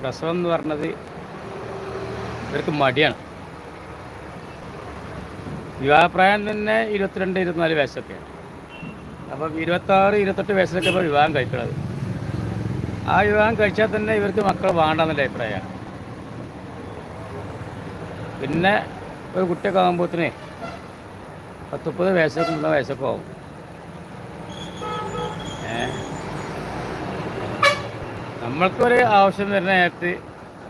പ്രസവം എന്ന് പറഞ്ഞത് ഇവർക്ക് മടിയാണ്. വിവാഹപ്രായം തന്നെ ഇരുപത്തിരണ്ട് ഇരുപത്തിനാല് വയസ്സൊക്കെയാണ്. അപ്പം ഇരുപത്താറ് ഇരുപത്തെട്ട് വയസ്സിലൊക്കെ ഇപ്പോൾ വിവാഹം കഴിക്കുന്നത് ആ വിവാഹം കഴിച്ചാൽ തന്നെ ഇവർക്ക് മക്കൾ വേണ്ടെന്നുള്ള അഭിപ്രായമാണ്. പിന്നെ ഒരു കുട്ടിയൊക്കെ ആകുമ്പോഴത്തേനെ പത്ത് മുപ്പത് വയസ്സൊക്കെ മുപ്പത് വയസ്സൊക്കെ ആവും. നമ്മൾക്കൊരു ആവശ്യം വരുന്ന നേരത്ത്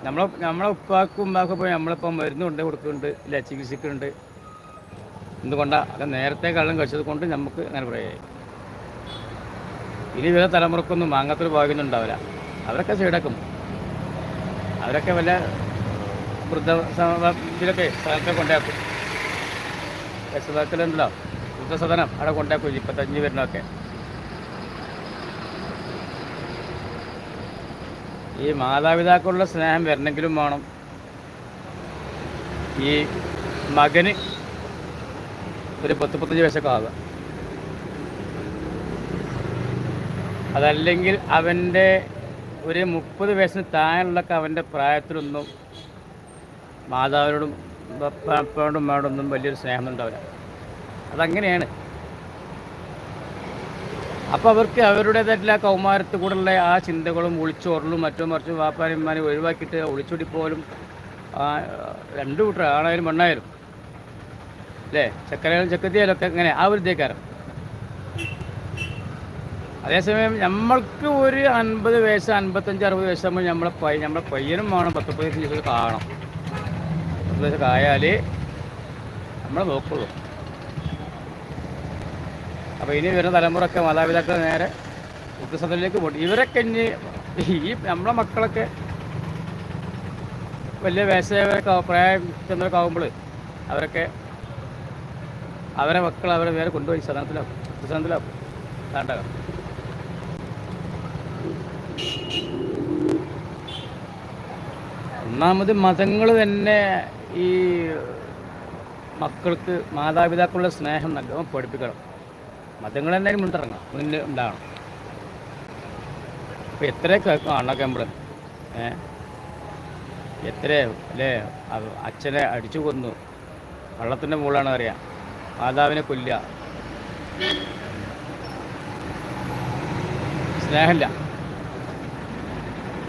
നമ്മളെ നമ്മളെ ഉപ്പാക്കും ഉമ്മാക്കും പോയി നമ്മളിപ്പം മരുന്നുണ്ട് കൊടുക്കുന്നുണ്ട് ഇല്ല ചികിത്സിക്കുന്നുണ്ട്. എന്തുകൊണ്ടാണ് അത് നേരത്തെ കള്ളം കഴിച്ചത് കൊണ്ട് നമുക്ക് അങ്ങനെ പറയായി ഇനി വേറെ തലമുറക്കൊന്നും മാങ്ങത്തൊരു ഭാഗ്യമൊന്നും ഉണ്ടാവില്ല. അവരൊക്കെ സൈഡാക്കും. അവരൊക്കെ വല്ല വൃദ്ധ ഇതിലൊക്കെ സ്ഥലത്തെ കൊണ്ടാക്കും. രക്ഷിതാക്കളുണ്ടല്ലോ വൃദ്ധസദനം അവിടെ കൊണ്ടാക്കും. ഇപ്പത്തഞ്ച് വരുന്നതൊക്കെ. ഈ മാതാപിതാക്കളുടെ സ്നേഹം വരണമെങ്കിലും വേണം. ഈ മകന് ഒരു പത്ത് പത്തഞ്ച് വയസ്സൊക്കെ ആവുക. അതല്ലെങ്കിൽ അവന്റെ ഒരു മുപ്പത് വയസ്സിന് താഴെയുള്ളൊക്കെ അവന്റെ പ്രായത്തിലൊന്നും മാതാവിനോടും പപ്പയോടും അമ്മയോടൊന്നും വലിയൊരു സ്നേഹമുണ്ടാവില്ല അതങ്ങനെയാണ്. അപ്പോൾ അവർക്ക് അവരുടേതായിട്ടുള്ള കൗമാരത്തിൽ കൂടെയുള്ള ആ ചിന്തകളും ഒളിച്ചോറലും മറ്റും മറിച്ചും വാപ്പാരന്മാരെ ഒഴിവാക്കിയിട്ട് ഒളിച്ചോടി പോലും രണ്ടു കൂട്ടർ ആണായാലും മണ്ണായാലും അല്ലേ? ചക്കരയാലും ചക്കത്തിയാലും ഒക്കെ ഇങ്ങനെ ആ ഒരു ഇതേക്കാരം. അതേസമയം നമ്മൾക്ക് ഒരു അൻപത് വയസ്സ് അൻപത്തഞ്ച് അറുപത് വയസ്സാകുമ്പോൾ നമ്മളെ പയ്യ നമ്മളെ പയ്യനും വേണം പത്ത് പതിനഞ്ച് ദിവസം കാണണം. പത്ത് ദിവസം കായാൽ നമ്മളെ നോക്കുള്ളൂ. അപ്പോൾ ഇനി വരുന്ന തലമുറയൊക്കെ മാതാപിതാക്കൾ നേരെ വൃദ്ധസദനിലേക്ക് പോട്ടെ. ഇവരൊക്കെ ഇനി ഈ നമ്മളെ മക്കളൊക്കെ വലിയ വയസ്സൊക്കെ പ്രായം ചെന്നവരൊക്കെ ആകുമ്പോൾ അവരൊക്കെ അവരെ മക്കൾ അവരെ നേരെ കൊണ്ടുപോയി സദനത്തിലാക്കും. വൃദ്ധസദനത്തിലാക്കും വേണ്ടാകാം ഒന്നാമത് മതങ്ങൾ തന്നെ ഈ മക്കൾക്ക് മാതാപിതാക്കളുടെ സ്നേഹം നൽകാൻ പഠിപ്പിക്കണം. മതങ്ങൾ എന്തായാലും മുന്നിട്ടിറങ്ങണം. മുന്നിൽ ഉണ്ടാകണം അപ്പോൾ എത്രയൊക്കെ കാണൊക്കെ നമ്മൾ ഏ? എത്ര അല്ലേ? അച്ഛനെ അടിച്ചു കൊന്നു. വള്ളത്തിന്റെ മുകളാണ് അറിയാം. മാതാവിനെ കൊല്ലുക. സ്നേഹമില്ല.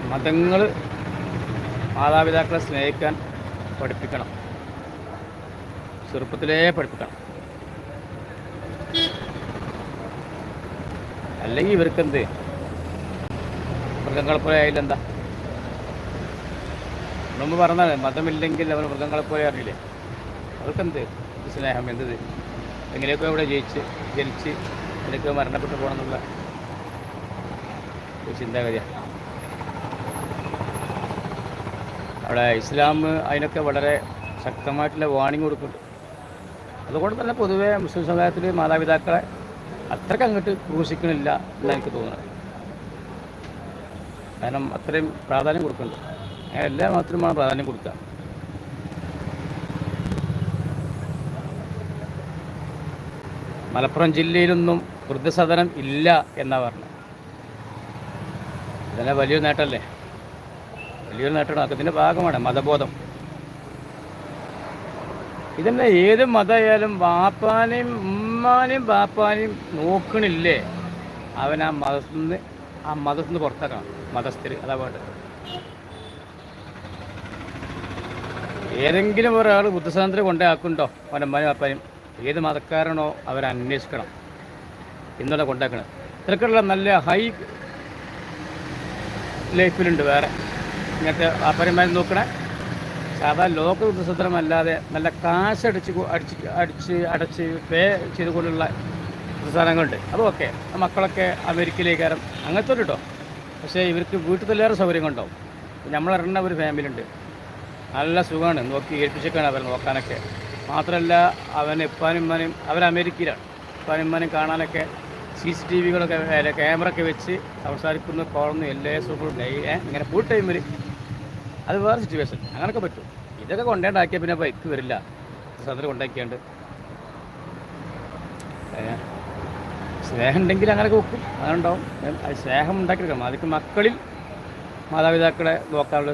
മതങ്ങൾ മാതാപിതാക്കളെ സ്നേഹിക്കാൻ പഠിപ്പിക്കണം. ചെറുപ്പത്തിലേ പഠിപ്പിക്കണം. അല്ലെങ്കിൽ ഇവർക്കെന്ത്? മൃഗങ്ങളെ പോലെ ആയില്ലെന്താ? നമ്മൾ പറഞ്ഞാൽ മതമില്ലെങ്കിൽ അവർ മൃഗങ്ങളെ പോലെ അറിയില്ലേ? അവർക്കെന്ത്? സ്നേഹം എന്തത്? എങ്ങനെയൊക്കെ ഇവിടെ ജയിച്ച് ജനിച്ച് എന്തൊക്കെ മരണപ്പെട്ടു പോകണമെന്നുള്ള ഒരു ചിന്താഗതിയാണ് അവിടെ ഇസ്ലാം അതിനൊക്കെ വളരെ ശക്തമായിട്ടുള്ള വാണിംഗ് കൊടുക്കുന്നുണ്ട്. അതുകൊണ്ട് തന്നെ പൊതുവേ മുസ്ലിം സമുദായത്തിൽ മാതാപിതാക്കളെ അത്രയ്ക്ക് അങ്ങോട്ട് ക്രൂശിക്കണില്ല എന്നാണ് എനിക്ക് തോന്നുന്നത്. കാരണം അത്രയും പ്രാധാന്യം കൊടുക്കുന്നുണ്ട് അങ്ങനെ എല്ലാ മാത്രമാണ് പ്രാധാന്യം കൊടുക്കുക. മലപ്പുറം ജില്ലയിലൊന്നും വൃദ്ധസദനം ഇല്ല എന്നാ പറഞ്ഞത്. ഇതന്നെ വലിയൊരു നേട്ടമല്ലേ? വലിയൊരു നേട്ടമാണ്. അതിന്റെ ഭാഗമാണ് മതബോധം. ഇതന്നെ ഏത് മതമായാലും വാപ്പാനെയും ഉമ്മാനെയും ബാപ്പാനെയും നോക്കണില്ലേ? അവൻ ആ മതത്തിൽ നിന്ന് ആ മതത്തിൽ നിന്ന് പുറത്താക്കണം. മതസ്ഥര് അതാ വേണ്ടത്. ഏതെങ്കിലും ഒരാൾ ബുദ്ധസാന്ദ്രം കൊണ്ടാക്കുന്നുണ്ടോ അവൻ അമ്മയും അപ്പനും ഏത് മതക്കാരനോ അവരന്വേഷിക്കണം ഇന്നലെ കൊണ്ടാക്കണം ഇത്രക്കുള്ള നല്ല ഹൈ ലൈഫിലുണ്ട് വേറെ. ഇങ്ങനത്തെ വാപ്പരന്മാരെ നോക്കണേ. സാധാ ലോക്കൽ പ്രസിദ്ധമല്ലാതെ നല്ല കാശ് അടിച്ച് അടിച്ച് അടിച്ച് പേ ചെയ്തുകൊണ്ടുള്ള പ്രസ്ഥാനങ്ങളുണ്ട്. അതൊക്കെ മക്കളൊക്കെ അമേരിക്കയിലേക്ക് കയറും അങ്ങനത്തെ ഒരു കേട്ടോ പക്ഷേ ഇവർക്ക് വീട്ടിൽ തല്ലേറെ സൗകര്യങ്ങളുണ്ടാവും നമ്മളറിയുന്ന ഒരു ഫാമിലി ഉണ്ട് നല്ല സുഖമാണ്. നോക്കി ഏൽപ്പിച്ചൊക്കെയാണ് അവരെ നോക്കാനൊക്കെ. മാത്രമല്ല അവൻ ഇപ്പാനും ഇമ്മാനും അവർ അമേരിക്കയിലാണ്. ഇപ്പാനും ഇമ്മാനും കാണാനൊക്കെ സി സി ടി വികളൊക്കെ ക്യാമറ ഒക്കെ വെച്ച് സംസാരിക്കുന്ന കോളുന്ന എല്ലാ സുഖവും ഇങ്ങനെ ഫുൾ ടൈമിൽ അത് വേറെ സിറ്റുവേഷൻ അങ്ങനെയൊക്കെ പറ്റും. ഇതൊക്കെ കൊണ്ടേണ്ടാക്കിയാൽ പിന്നെ ബൈക്ക് വരില്ല. സാധനം കൊണ്ടാക്കിയാണ്ട്. സ്നേഹം ഉണ്ടെങ്കിൽ അങ്ങനെയൊക്കെ വെക്കും. അതുണ്ടാവും. സ്നേഹം ഉണ്ടാക്കിയെടുക്കണം. അതൊക്കെ മക്കളിൽ മാതാപിതാക്കളെ നോക്കാനുള്ള